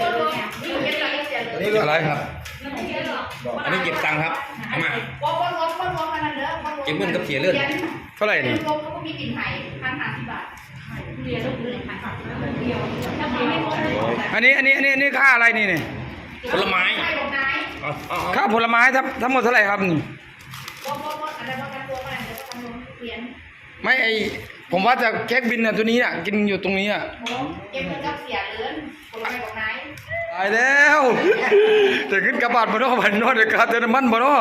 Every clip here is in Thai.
อันนี้ก็อะไรครับ อันนี้เก็บตังค์ครับเอามาเก็บเงินกับเสียเลือดเท่าไหร่นี่ลงเขาก็มีกลิ่ยอันนี้อันนี้อันนี้อันนี้ค่าอะไรนี่นี่ผลไม้ค่าผลไม้ทั้งทั้งหมดเท่าไหร่ครับนี่ไม่ไอผมว่าจะเค้กบินน่ะตัวนี้อะกินอยู่ตรงนี้อะเก็บเงินกับเสียเลือนผลไม้ด ตายแล้วแต่ขึ้นกระบาดบ่เนาะบัดเนาะเดี๋ยวขาเติมน้ำมันบ่เนาะ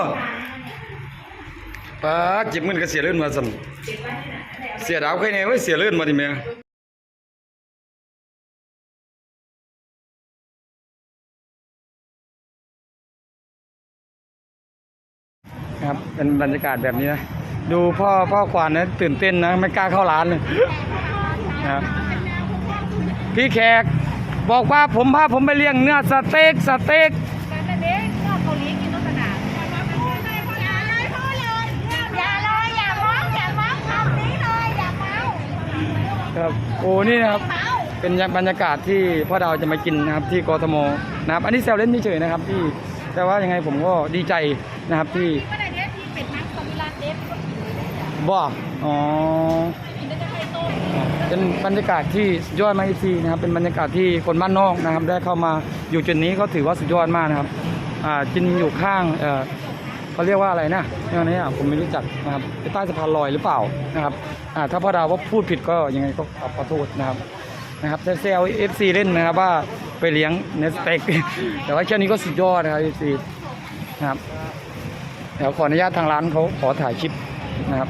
ป้าเจ็บเงินก็เสียเลื่อนมาสั่นเก็บไว้ที่ไหนอะไรเอาเสียดาวแค่ไหนไว้ยเสียเลื่อนมาดิแม่ครับเป็นบรรยากาศแบบนี้นะดูพ่อพ่อควานนะตื่นเต้นนะ ไม่กล้าเข้าร้านเลยนะครับพี่แขก บอกว่าผมพาผมไปเลี้ยงเนื้อสเต็กสเต็กการเด็กก็เกาหลีกินต้นสนามอย่าเลยพูดเลยอย่าเลยอย่ามองอย่ามองคำนี้เลยอย่าเมาครับโอ้นี่นะครับเมาเป็นบรรยากาศที่พ่อดาวจะมากินนะครับที่กทมนะครับ อันนี้แซวเล่นเฉยๆนะครับที่แต่ว่ายังไงผมก็ดีใจนะครับที่เมื่อไหร่เนี่ยที่เป็ดนักสมิลาเดฟบอกอ๋ เป็นบรรยากาศที่สุดยอดมากทีนะครับเป็นบรรยากาศที่คนบ้านนอกนะครับ ได้เข้ามาอยู่จุดนี้ก็ถือว่าสุดยอดมากนะครับอ่ากินอยู่ข้างเออเขาเรียกว่าอะไรนะเรื่องนี้อะผมไม่รู้จักนะครับใต้สะพานลอยหรือเปล่านะครับอ่าถ้าพ่อดาวว่าพูดผิดก็ยังไงก็ขอโทษนะครับนะครับเซลเอฟซีเล่นนะครับว่าไปเลี้ยงเนสเต็กแต่ว่าแค่นี้ก็สุดยอดนะครับเอฟซีนะครับเดี๋ยวขออนุญาตทางร้านเขาขอถ่ายคลิปนะครับ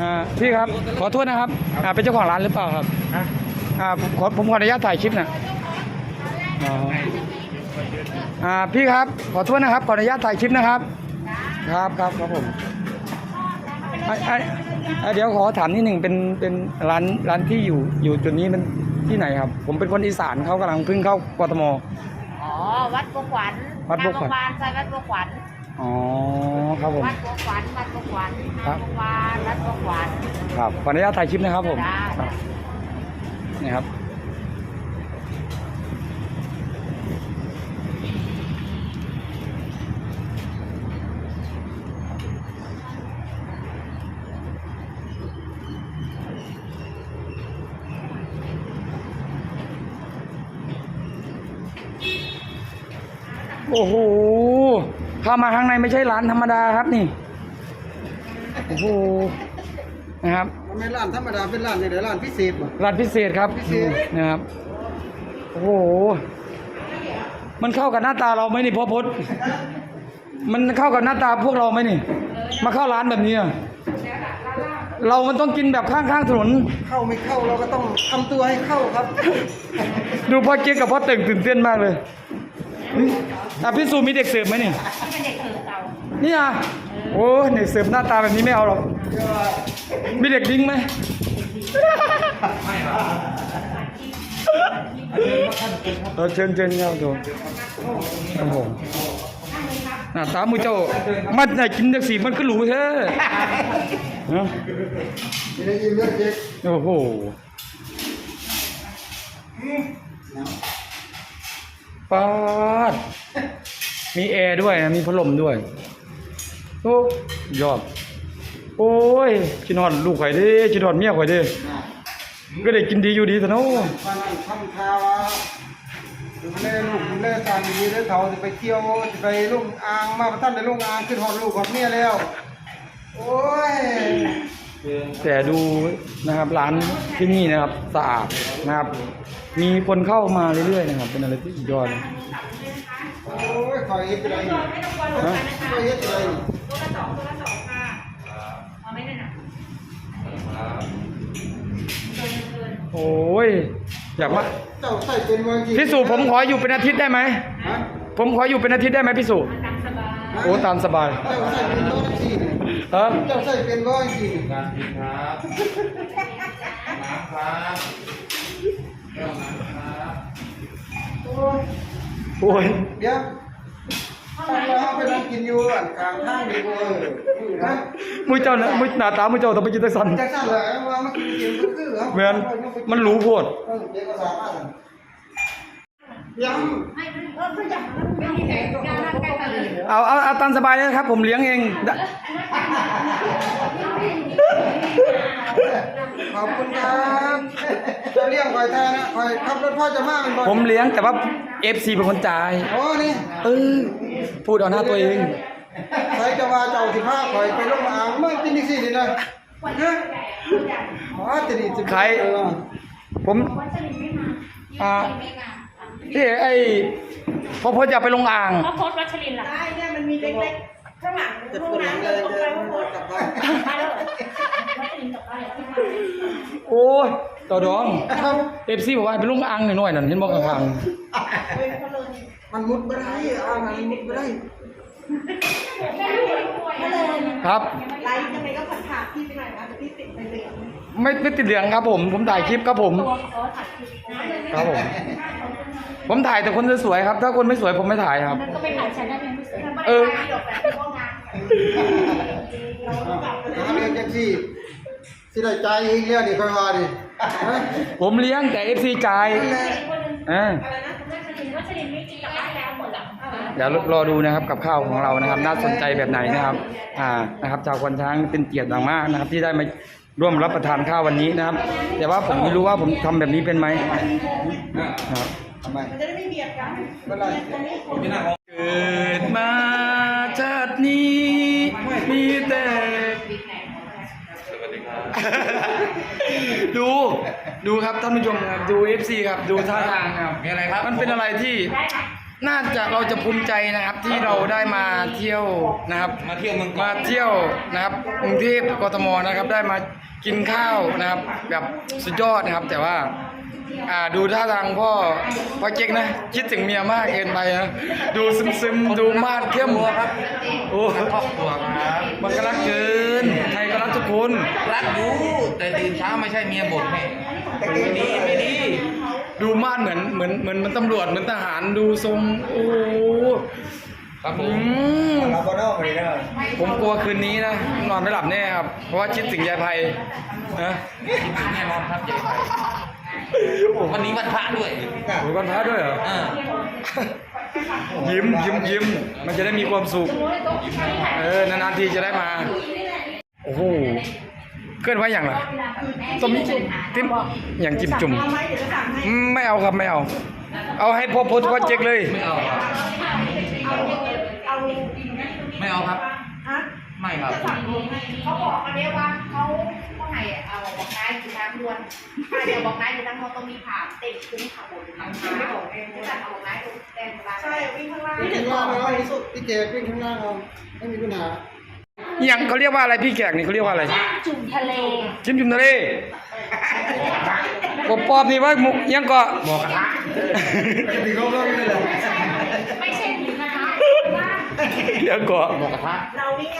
อ่าพี่ครับ ขอโทษนะครับอ่าเป็นเจ้าของร้านหรือเปล่าครับอ่าผมขอผมขออนุญาตถ่ายคลิปหน่อยอ๋ออ่าพี่ครับ ขอโทษนะครับ ขออนุญาตถ่ายคลิปนะครับ ครับครับครับผมอ่าอ่าอ่าเดี๋ยวขอถามนิดหนึ่งเป็นเป็นร้านร้านที่อยู่อยู่จุดนี้มันที่ไหนครับ ผมเป็นคนอีสานเขากำลังเพิ่งเข้ากทม อ๋อ วัดบัวขวัญวัดบัวขวัญ โรงพยาบาลใช่วัดบัวขวัญ อ๋อครับผม วัดบัวขวัญวัดบัวขวัญครับโรงพยาบาลวัดบัวขวัญครับขออนุญาตถ่ายคลิปนะครับผมได้ครับนี่ครับ โอ้โห เข้ามาข้างในไม่ใช่ร้านธรรมดาครับนี่โอ้โหนะครับมันไม่ร้านธรรมดาเป็นร้านในร้านพิเศษบ่ร้านพิเศษครับพิเศษนะครับโอ้โหมันเข้ากับหน้าตาเราไหมนี่พ่อพศมันเข้ากับหน้าตาพวกเราไหมนี่ มาเข้าร้านแบบนี้อะเรามันต้องกินแบบข้างๆถนน เข้าไม่เข้าเราก็ต้องทำตัวให้เข้าครับ ดูพ่อเจ๊ยกกับพ่อเต่งตื่นเต้นมากเลยนี่ อะพี่สูมีเด็กเสิร์ฟไหมนี่ที่เป็นเด็กเสิร์ฟเรานี่อะโอ้เด็กเสิร์ฟหน้าตาแบบนี้ไม่เอาหรอกมีเด็กดิ้งไหมเออเชิญเชิญเข้าดูครับผมหน้าตามือเจ้า มันไหนกินจักสีมันก็หรูแท้เนอะมีได้ยินเรื่องเจ๊กโอ้โห ปาดมีแอร์ด้วยนะมีพัดลมด้วยโอ้ยอด โอ้ยชินอนลูกข่อยเดิชินอนเมียข่อยเดิก็ได้กินดีอยู่ดีแต่เนาะว่านั่นทำข่าวว่าดูแลลูกดูแลสามีได้เขาจะไปเที่ยวจะไปลุ่งอ่างมาท่านในลุ่งอ่างขึ้นหอดลูกหอดเมียแล้ว โอ้ยแต่ดูนะครับร้านที่นี่นะครับสะอาดนะครับ มีคนเข้ามาเรื่อยๆนะครับ เป็นอะไรที่สุดยอดเลยโอ้ยคอยเฮ็ดอะไรนี่ฮะคอยเฮ็ดอะไรนี่ตัวละสองตัวละสองค่ะเอาไม่ได้นะเกินเกินโอ้ยอยากมาเจ้าใส่เป็นวางจริงพี่สุผมขออยู่เป็นอาทิตย์ได้ไหมผมขออยู่เป็นอาทิตย์ได้ไหมพี่สุมันตามสบายโอ้ตามสบายเจ้าใส่เป็นวางจริงฮะเจ้าใส่เป็นวางจริงการพิมพ์ครับครับน้ำครับ โอ้ยโอ้ยเดี๋ยวถ้าเราไปนั่งกินอยู่อะกลางทางดีกว่าเออนะมือเจ้านะมือหน้าตามือเจ้าต้องไปกินแตะสันจังสั่นเลยว่ามันกินกินก็คือครับแมนมันรู้โพดเออเดี๋ยวก็สามารถ ยังไม่มีแผลยาหน้าใกล้ตาเลยเอาเอาเอาตามสบายเลยนะครับ ผมเลี้ยงเองได้ขอบคุณครับจะเลี้ยงคอยแทนนะคอยขับรถพ่อจะมาเป็นบ่ผมเลี้ยงแต่ว่า FC เป็นคนจ่ายโอ้นี่เออพูดเอาหน้าตัวเองใครจะว่าเจ้าสิพาคอยไปลงอ่างไม่กินนี่สินี่นะฮะอ๋อจะดีสิใครผมอ่า พี่ไอ้พอพอจะไปลงอ่างเขาโพสต์วัชรินทร์ล่ะได้เนี่ยมันมีเล็กๆ ข้างหลังจะปวดหลังเลยจะปวดกลับบ้านมาแล้วเหรอวัชรินทร์กับอะไรที่มาโอ้ยต่อดองเอฟซีบอกว่าให้ไปลงอ่างหน่อยๆนั่นเห็นบอกข้างมันมุดไม่ได้อ่างมันมุดไม่ได้ๆครับ ไลฟ์ยังไงก็ผัดขาดพี่ไปหน่อยนะแต่พี่ติดไปเลยไม่ไม่ติดเหลืองครับผม ผมถ่ายคลิปครับผม ตัวเขาถ่ายคลิปครับผม ผมถ่ายแต่คนสวยๆครับ ถ้าคนไม่สวยผมไม่ถ่ายครับ นั่นก็ไปถ่ายฉันได้ยังไม่เสร็จเออหาเรื่องจังซี่สิได้ใจเองเรื่องนี่ค่อยว่าดิฮะผมเลี้ยงแต่เอฟซีจ่ายอ่าวัชรินทร์ไม่จริงกลับบ้านแล้วหมดแล้วเดี๋ยวรอดูนะครับกับข้าวของเรานะครับ น่าสนใจแบบไหนนะครับ อ่านะครับชาวควนช้างเป็นเกียรติอย่างมากนะครับ ที่ได้มาร่วมรับประทานข้าววันนี้นะครับ แต่ว่าผมไม่รู้ว่าผมทำแบบนี้เป็นไหมครับ ทำไมมันจะได้ไม่เบียดกันเป็นไรเกิดมาชาตินี้มีแต่ดูดูครับท่านผู้ชมครับดู FC ครับดูท่าทางครับมีอะไรครับ มันเป็นอะไรที่น่าจะเราจะภูมิใจนะครับที่เราได้มาเที่ยวนะครับ มาเที่ยวเมืองเกาะมาเที่ยวนะครับกรุงเทพกทมนะครับ ได้มากินข้าวนะครับแบบสุดยอดนะครับ แต่ว่า อ่าดูท่าทางพ่อพ่อเจ๊กนะ คิดถึงเมียมากเกินไปนะดูซึมซึมๆดูมาดเข้มครับโอ้ครอบครัวครับมันก็รักเกินใครก็รักทุกคนรักอยู่แต่ตื่นเช้าไม่ใช่เมียบ่นให้ไม่ดีไม่ดี ดูมาดเหมือนเหมือนเหมือนเหมือนตำรวจเหมือนทหารดูทรงโอ้โหครับผอืมมเราก็ต้องไปเด้อผมกลัวคืนนี้นะนอนไม่หลับแน่ครับเพราะว่าคิดถึงยายไพนะแน่นอนครับเจ๊ไป วันนี้วันพระด้วยโอ้ยวันพระด้วยเหรอเออยิ้มยิ้มยิ้มมันจะได้มีความสุข เออนานๆทีจะได้มา โอ้โหเกินว่าอย่างไรต้มติ้มอย่างจิ้มจุ่มเอาไหมเดี๋ยวจะสั่งให้อืมไม่เอาครับไม่เอา เอาให้พ่อพุทธพ่อเจ๊กเลย ไม่เอาครับเอาไม่เอาครับฮะไม่ครับเขาบอกมาเนี้ยว่าเขาเขา ให้เอาบอกนายอยู่ทางด่วนถ้าเดี๋ยวบอกนายอยู่ทางโน้นต้องมีผ่าเต็มคุ้มขับรถทางซ้ายบอกเองจะเอาบอกนายตรงแดนกลางใช่วิ่งข้างล่างวิ่งถึข้างงบอล่ากงไปเอาสุดพี่เจวิ่งข้างล่างเอาไม่มีปัญหาอย่างเขาเรียกว่าอะไรพี่แขกนี่เขาเรียกว่าอะไร จุ่มทะเลจิ้มจุ่มทะเลกบปอบนี่ว่ามุกยังก็บอกกระทะตีเขาก็ไม่ได้เลยไม่ใช่หมูกระทะเดี๋ยวก่อนหมูกระทะเรานี่ไง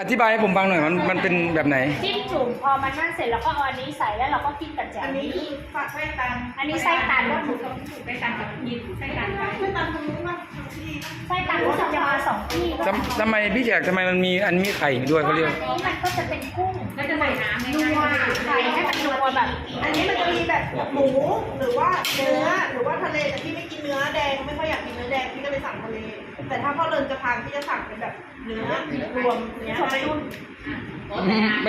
อธิบายให้ผมฟังหน่อยมันมันเป็นแบบไหน จิ้มจุ่มพอมันนั่นเสร็จแล้วก็เอาอันนี้ใส่แล้วเราก็กินกับแจ่อัวนนี้คือฝากไส้ตันอันนี้ไส้ตันว่าถูกถูกไปตันกับยินไส้ตันไปไส้ตันทางนู้นมาทางที่ไส้ตันรู้สึกจะมาสองที่ทำทำไมพี่แขกทำไมมันมีอันมีไข่ด้วยเขาเรียกอันนี้มันก็จะเป็นกุ้งแล้วจะใส่น้ำนัวไข่ให้มันนัวแบบ อันนี้มันจะมีแบบหมูหรือว่าเนื้อหรือว่าทะเลแต่พี่ไม่กินเนื้อแดงไม่ค่อยอยากกินเนื้อแดงพี่ก็เลยสั่งทะเล แต่ถ้าพ่อเลินจะทานพี่จะสั่งเป็นแบบเนื้อรวมเนี้ยชมไปรุ่น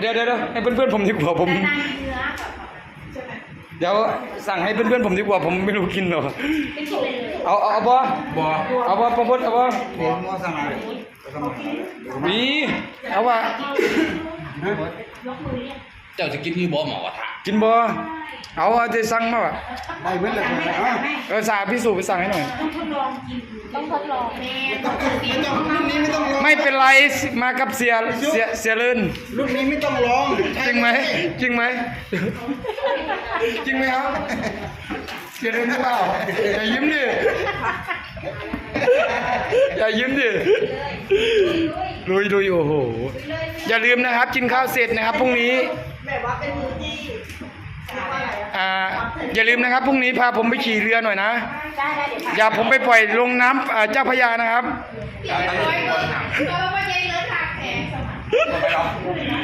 เดี๋ยวเดี๋ยวเดี๋ยวให้เพื่อนๆผมดีกว่าผมแต่นางเนื้อแบบใช่ไหมเดี๋ยวสั่งให้เพื่อนๆผมดีกว่าผมไม่รู้กินหรอกเป็นกินเลยเอาเอาเอาบ่บอเอาบ่ประพุทธเอาบ่เดี๋ยวมัวสั่งอะไรมีเอาว่ายกมือ เรียกเจ้าจะกินที่บ่หมูกระทะกินบ่เอาเอาจะสั่งมาว่ะได้เมื่อไหร่อะเออสาพิสูจน์ไปสั่งให้หน่อย ต้องทดลองกินต้องทดลองแม่ไม่ต้องไม่ต้องรุ่นนี้ไม่ต้องลองไม่เป็นไรมากับเสียเสียเสียเลินรุ่นนี้ไม่ต้องลองจริงไหมจริงไหมจริงไหมครับเสียเลินหรือเปล่าอย่ายิ้มดิอย่ายิ้มดิลุยลุยโอ้โหอย่าลืมนะครับ กินข้าวเสร็จนะครับพรุ่งนี้ แบบว่าเป็นมือที่เรียกว่าอะไรอะอ่าอย่าลืมนะครับพรุ่งนี้พาผมไปขี่เรือหน่อยนะ ได้ได้เดี๋ยวอย่าผมไปปล่อยลงน้ำอ่าเจ้าพระยานะครับ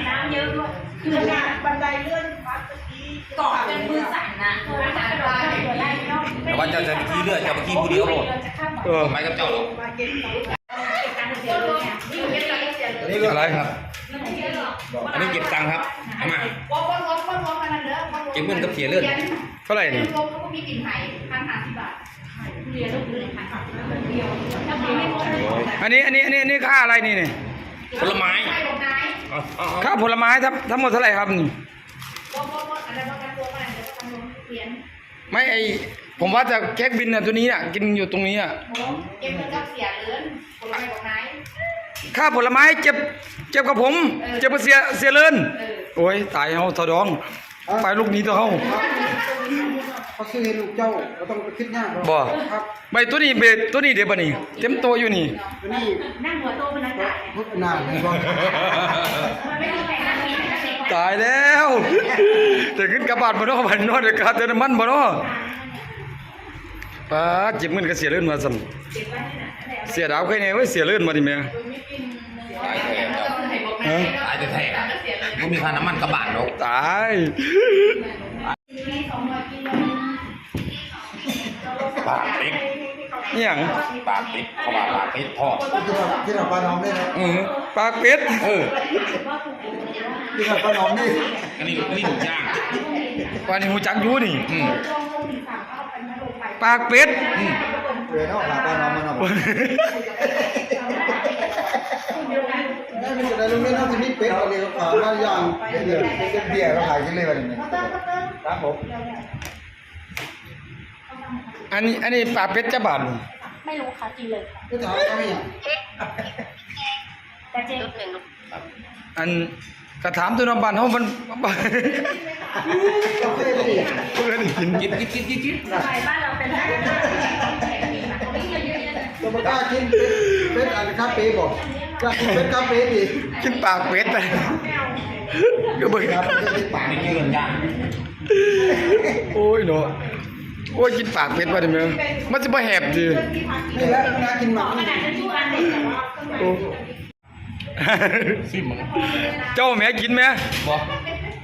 น้ำเยอะด้วยคือขนาดบันไดเลื่อนวัดเมื่อกี้เกาะจนมือสั่นนะคืออาจารย์ได้เดี๋ยวได้เนาะว่าเจ้าจะไปขี้เลือดเจ้าไปขี้ผู้เดียวโลดเออ ไปกับเจ้าหรอกนี่เรื่องอะไรครับ อันนี้เก็บตังค์ครับเอามา วอนวอนวอนวอนวอนมาเด้อเก็บเงินกับเสียเลือด เท่าไหร่นี่ลงก็มีกลิ่นไห่พันห้าสิบบาทเรียนลูกเรียนพันห้าสิบบาทเดียวถ้ามีไม่หมดเลยอันนี้อันนี้อันนี้อันนี้ค่าอะไรนี่นี่ผลไม้ ใช่บอกนายเอาเอาเอาค่าผลไม้ทั้งทั้งหมดเท่าไหร่ครับนี่วอนวอนวอนอะไรบ้างกันตัวมาเดี๋ยวก็ทำลงเรียนไม่ไอผมว่าจะเค้กบินน่ะตัวนี้อะกินอยู่ตรงนี้อะโอ้เก็บเงินกับเสียเลินผลไม้บอกนาย ค่าผลไม้เจ็บเจ็บกับผม เจ็บกับเสียเสียเลินเออโอ้ยตายเฮาทอดอง ไปลูกนี้ตัวเฮาเขาซื้อให้ลูกเจ้าเราต้องไปคิดยากหรอกบ่ครับใบตัวนี้เบตัวนี้เดี๋ยวบัดนี้เต็มโตอยู่นี่ตัวนี้นั่งหัวโตเป็นอากาศพุทธนามเลยว่ามันไม่ต้องแต่งหน้ามีแต่เด็กตายแล้วแต่ขึ้นกระบาดบ่เนาะบัดเนาะเดี๋ยวกาเติมน้ำมันบ่เนาะ ป้าเจ็บเงินก็เสียเลินมาซั่นเสียดาวใครแน่เว้ยเสียเลินมาดิแม่ตายแท้เจ้าฮะตายแท้ไม่มีค่าน้ำมันกระบาดหรอกตายปากปิดนี่ยังปากปิดเขาว่าปากปิดพ่อที่เราที่เราปลาหนอมได้นะอือปากเป็ดเออที่เราปลาหนอมนี่อันนี้อันนี้ถูกย่างปานนี้ฮู้จักอยู่นี่อืม ปากเป็ดอืมเวยนอกหาปลาหนอมมาหน่อยได้เป็นอะไรลุงนี่น่าจะมีเป็ดอะไรก็ขายมาอย่างเดียวเป็นเบียร์ก็ขายกันเลยวันนี้ครับผมอันนี้อันนี้ปากเป็ดจะบาทนี่ไม่รู้ค่ะกินเลยค่ะก็ถามเขาไม่อย่างแต่เจ๊อันกระถามตัวน้ำบานเฮามัน เราเคยไปดิเพื่อนกินกินกินกินกินกินไปบ้านเราเป็นอะไรเราไม่กล้ากินเป็ดอันคาเฟ่บอกกล้ากินเป็ดคาเฟ่ดิกินปากเป็ดเลยก็เบิ่งครับเป็ดปากนี่คือเรื่องย่างโอ้ยเนาะโอ้ยกินปากเป็ดว่าดิแม่มันสิบ่แหบดินี่และน่ากินมากขนจะชูอันเด็กแต่ว่าโอ้ซิมเจ้าแม่กินไหมบ่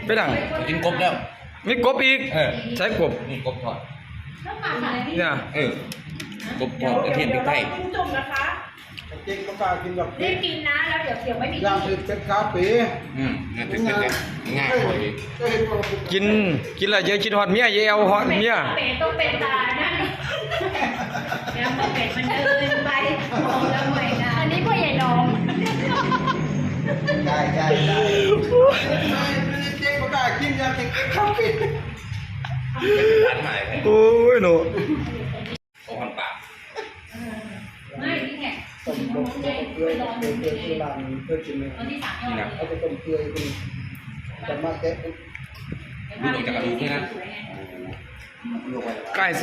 ไปดังกินกบแล้ว มีกบอีก เออ ใช้กบนี่กบทอดเนี่ยเออกบทอดกระเทียมพริกไทยจิ้มจุ่มนะคะเจ๊ก็กล้ากินแบบรีบกินนะแล้วเดี๋ยวเดี๋ยวไม่มีย่างเป็ดคาเฟ่อืมง่ายเป็นเป็นง่ายกว่าอีกกินกินและเยอะกินฮอดเมียเยเอาฮอดเมียเป็ดต้องเป็นตานะเดี๋ยวเป็ดมันเดินไปมองแล้วหน่อยนะอันนี้พ่อใหญ่น้องได้ได้ได้ เจ๊ก็กล้ากินย่างเป็ดคาเฟ่ร้านใหม่ให้โอ้ยเนาะโอ้หันปากไม่นี่ไงต้มต้มเกลือเกลือเกลือเกลือที่ร้านเพื่อกินเลยตอนที่สามยอนี่ดนะเขาจะต้มเกลือคุณจะมาแกะดูออกจากกระดูกนี่นะใกล้ส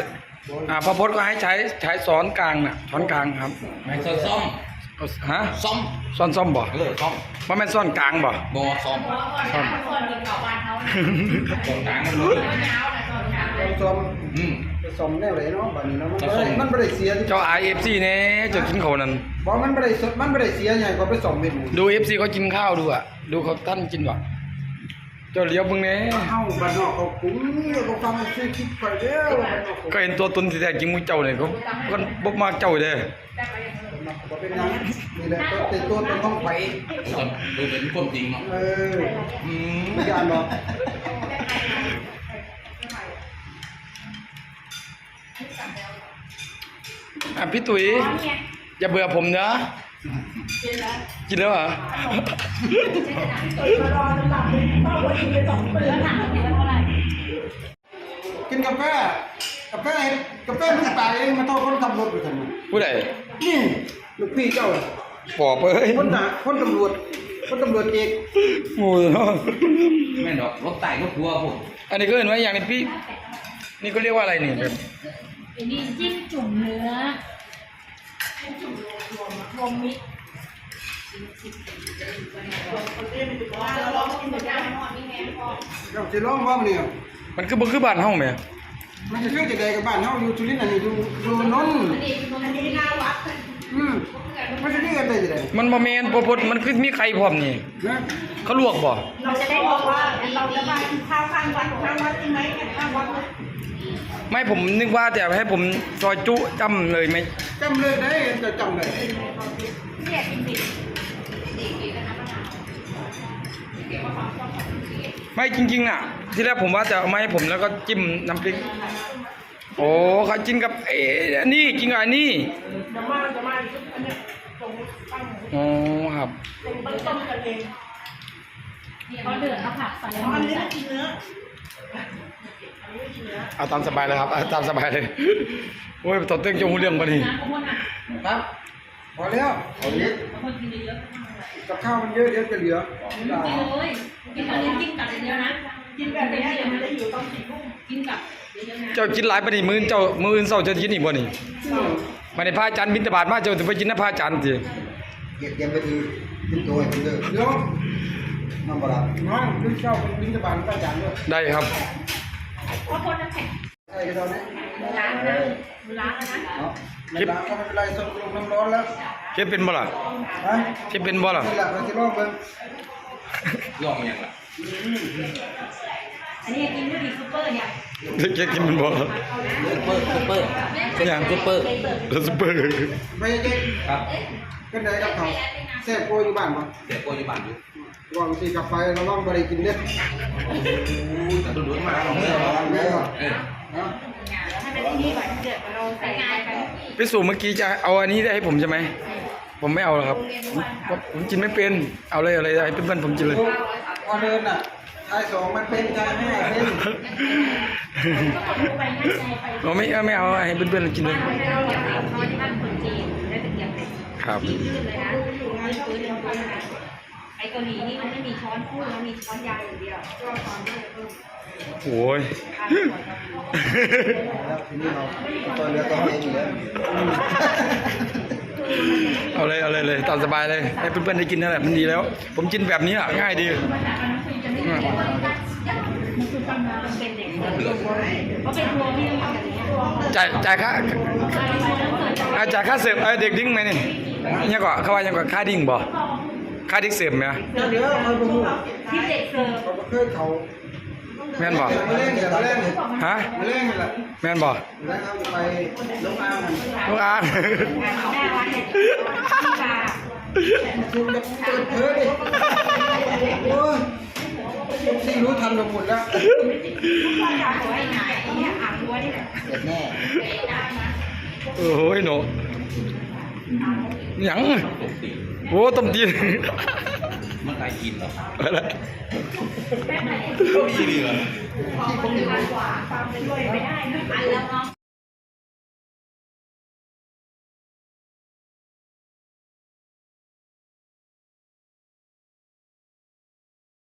อ่าพระพจน์ก็ให้ใช้ใช้สอนกลางน่ะช้อนกลางครับไม่ซ่อมซ่อมเอา ฮะซ่อมซ่อนซ่อมบ่เออซ่อมบ่แม่นซ่อนกลางบ่บอซ่อมก่อนนะคนกินข้าวบ้านเขาตรงกลางมันเลยเช้านะตอนเช้าต้มส้มอืมสมแนวไหนเนาะบัดนี้เนาะมันไม่ได้เสียเจ้า IFC แน่เจ้ากินข้าวนั่นบอกมันไม่ได้สดมันไม่ได้เสียใหญ่กว่าไปสองเมนูดู FC เขากินข้าวดูอะดูเขาท่านกินบ่เจ้าเลี้ยวเบิ่งแน่เฮาบ้านนอกเขาคุ้มเขาฟังชื่อคิดไปเด้อบ้านนอกก็เห็นตัวตนที่แท้จริงมึงเจ้าเนี่ยเขาก็บ่มาเจ้าเด้อ เขาเป็นยังนี่แหละตัวเป็นตัวเป็นต้องไปดูเป็นคนจริงเนาะเอออืมไม่ยานหรอกอะพี่ตุ๋ยอย่าเบื่อผมเนอะกินแล้วเหรอกินกาแฟกาแฟกาแฟลูกตายเองมาโทษคนขับรถไปทำไมผู้ใด นี่ลูกพี่เจ้าปอบเอ้ยคนทหารคนตำรวจคนตำรวจเอกหมูเนาะแม่นดอกรถไต่รถทัวร์พวกอันนี้ก็เห็นว่าอย่างนี้พี่ นี่ก็เรียกว่าอะไรนี่แบบอันนี้จิ้มจุ่มเนื้อรวมมิตรเราลองกินหมดยังหมดนี่แม่พ่อเจ้าจะร้องว่ามันเนี่ยมันคือบ่คือบ้านเฮาแหม มันจะคือจะได้กับบ้านเฮาอยู่จุลินทร์อันนี้อยู่อยู่นนท์อันนี้อันนี้หน้าวัดอืมมันจะนี่กันได้ยังไงมันบ่แม่นปดมันคือมีไข่พร้อมนี่ นะเขาลวกบ่เราจะได้บอกว่าเราจะมาข้าวข้างวัดข้างวัดจริงไหมข้างวัดไม่ผมนึกว่าจะให้ผมซอยจุจำเลยไหมจำเลยได้จะจำเลยเนี่ยกินดิบดีกินกับน้ำมะนาวเก็บว่าความชอบของพี่ ไม่จริงๆน่ะ ที่แรกผมว่าจะเอามาให้ผมแล้วก็จิ้มน้ำพริก โอ้เขากินกับเอ๊ะอันนี่กินกับอันนี้เดี๋ยวมาเดี๋ยวมาอีกอันเนี้ยตรงตั้งอ๋อครับตรงต้มกันเองพอเดือดเอาผักใส่อ๋ออันนี้ไม่กินเนื้อเอาตามสบายเลยครับเอาตามสบายเลยโอ้ยต่อเต้งจงหูเรื่องปะนี่น้ำข้าวมันอะครับพอแล้วเอาเยอะคน กินเยอะกับข้าวมันเยอะเดี๋ยวจะเหลือกินเลยกินกับเลี้ยงกินกับเยอะนะกินแบบนี้เดี๋ยวมันจะหิวตอนสี่ทุ่มกินกับเยอะๆนะเจ้ากินหลายปะนี่มื้อเจ้ามื้ออื่นเช้าจะกินอีกบ่นี่มาในพระอาจารย์บิณฑบาตมาเจ้าจะไปกินนะพระอาจารย์สิเก็บเก็บไปถือเป็นตัวเป็นเด้อเดี๋ยวน้องบลาน้องลูกเจ้าเป็นบินตบานป้าจันด้วยได้ครับเพราะคนน้ำแข็งใช่กันตอนนี้ล้างนะล้างนะ เนาะไม่ล้างก็ไม่เป็นไรส่งลงน้ำร้อนแล้วเก็บเป็นบ่ล่ะฮะเก็บเป็นบ่ล่ะนี่แหละเราจะลองเบิ่งย่องยังล่ะอันนี้กินด้วยดีซูเปอร์เนี่ยเก็บกินเป็นบ่ล่ะซุปเปอร์ซุปเปอร์อย่างซุปเปอร์แล้วซุปเปอร์ไปเจ๊ครับเป็นไงกับเขาแซ่บโกยอยู่บ้านปะเด็กโกยอยู่บ้านอยู่วางสีกับไฟเราลองบริกินเด้อแต่ดูดๆมาเราเมื่อวางแม่ก่อนเออเนาะให้มันที่แบบเดือดเราใส่งานไป พี่สุเมื่อกี้จะเอาอันนี้ได้ให้ผมใช่ไหม ผมไม่เอาหรอกครับผมผมกินไม่เป็น เอาเลยเอาเลยให้เพื่อนๆผมกินเลยพอเดินอะชายสองมันเป็นชายห้าเป็นไปให้ใจไปเราไม่เอาไม่เอาให้เพื่อนๆกินเลยเราอยากเอานอนที่บ้านคนจีนได้เป็นอย่างไรครับยืดเลยนะงานปืนเดียวกันนะไอ้เกาหลีนี่มันไม่มีช้อนคู่มันมีช้อนยาวอย่างเดียวก็ช้อนด้วยเพิ่ม โอ้ยแล้วทีนี้เราตอนเรือต้องเองอยู่แล้วเอาเลยเอาเลยเลยตามสบายเลยให้เพื่อนๆได้กินนั่นแหละมันดีแล้ว ผมกินแบบนี้อะง่ายดีอืมเป็นเด็กเพราะเป็นครัวที่ต้องทำแบบนี้จ่ายจ่ายค่าอ่าจ่ายค่าเสิร์ฟเอ้ยเด็กดิ้งไหมนี่ยังกว่าเขาว่ายังกว่าค่าดิ้งบ่ค่าดิ้งเสิร์ฟไหมเดี๋ยวเดี๋ยวเอาไปหูที่เด็กเสิร์ฟเขาเคยเขา แม่นบ่มาเล่นกันมาเล่นฮะมาเล่นกันแหละแม่นบ่แล้วเขาจะไปลงอ่างกันลูกอานแม่วันเนี่ยที่ตาชุมจะเปิดเผยดิโอ้ยที่รู้ทันกันหมดแล้วตาหัวไอ้ไหนเนี่ยอ่างหัวนี่แหละเสร็จแน่โอ้ยหนูหยังโอ้ต้มตีน มันใครกินเหรออะไรก็มีเหลือความเป็นกว่าความเป็นด้วยไม่ได้นะอันแล้วเนาะ